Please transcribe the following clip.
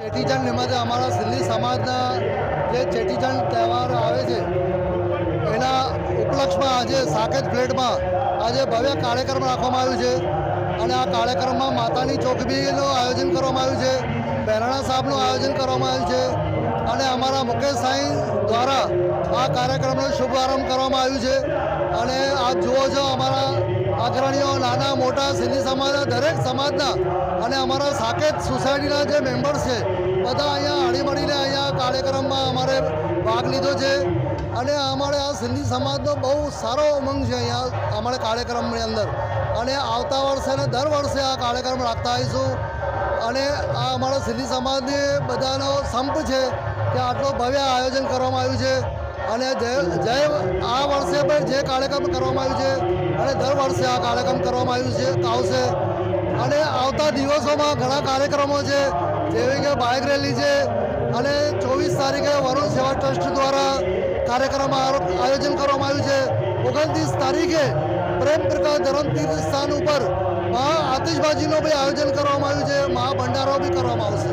ચેટીચંડ નિમિત્તે અમારા સિંધી સમાજના જે ચેટીચંડ તહેવાર આવે છે, એના ઉપલક્ષમાં આજે સાકેત ફ્લેટમાં આજે ભવ્ય કાર્યક્રમ રાખવામાં આવ્યું છે અને આ કાર્યક્રમમાં માતાની ચોકબીનું આયોજન કરવામાં આવ્યું છે, બહેરાણા સાહેબનું આયોજન કરવામાં આવ્યું છે અને અમારા મુકેશ સાંઈ દ્વારા આ કાર્યક્રમનો શુભારંભ કરવામાં આવ્યું છે. અને આપ જુઓ છો અમારા અગ્રણીઓ નાના, મોટા, સિંધી સમાજના દરેક સમાજના અને અમારા સાકેત સોસાયટીના જે મેમ્બર્સ છે, બધા અહીંયા હળીમળીને અહીંયા કાર્યક્રમમાં અમારે ભાગ લીધો છે. અને અમારે આ સિંધી સમાજનો બહુ સારો ઉમંગ છે અહીંયા અમારે કાર્યક્રમની અંદર. અને આવતા વર્ષે અને દર વર્ષે આ કાર્યક્રમ રાખતા આવીશું. અને આ અમારા સિંધી સમાજની બધાનો સંપ છે કે આટલો ભવ્ય આયોજન કરવામાં આવ્યું છે. અને જય જય આ વર્ષે પણ જે કાર્યક્રમ કરવામાં આવ્યું છે, અને દર વર્ષે આ કાર્યક્રમ કરવામાં આવ્યું છે આવશે. અને આવતા દિવસોમાં ઘણા કાર્યક્રમો છે, જેવી કે બાઇક રેલી છે, અને ચોવીસ તારીખે વરુણ સેવા ટ્રસ્ટ દ્વારા કાર્યક્રમ આયોજન કરવામાં આવ્યું છે. ઓગણત્રીસ તારીખે પ્રેમ પ્રકાશ ધરમતીર્થ સ્થાન ઉપર મહા આતિશબાજીનું બી આયોજન કરવામાં આવ્યું છે, મહા ભંડારો બી કરવામાં આવશે.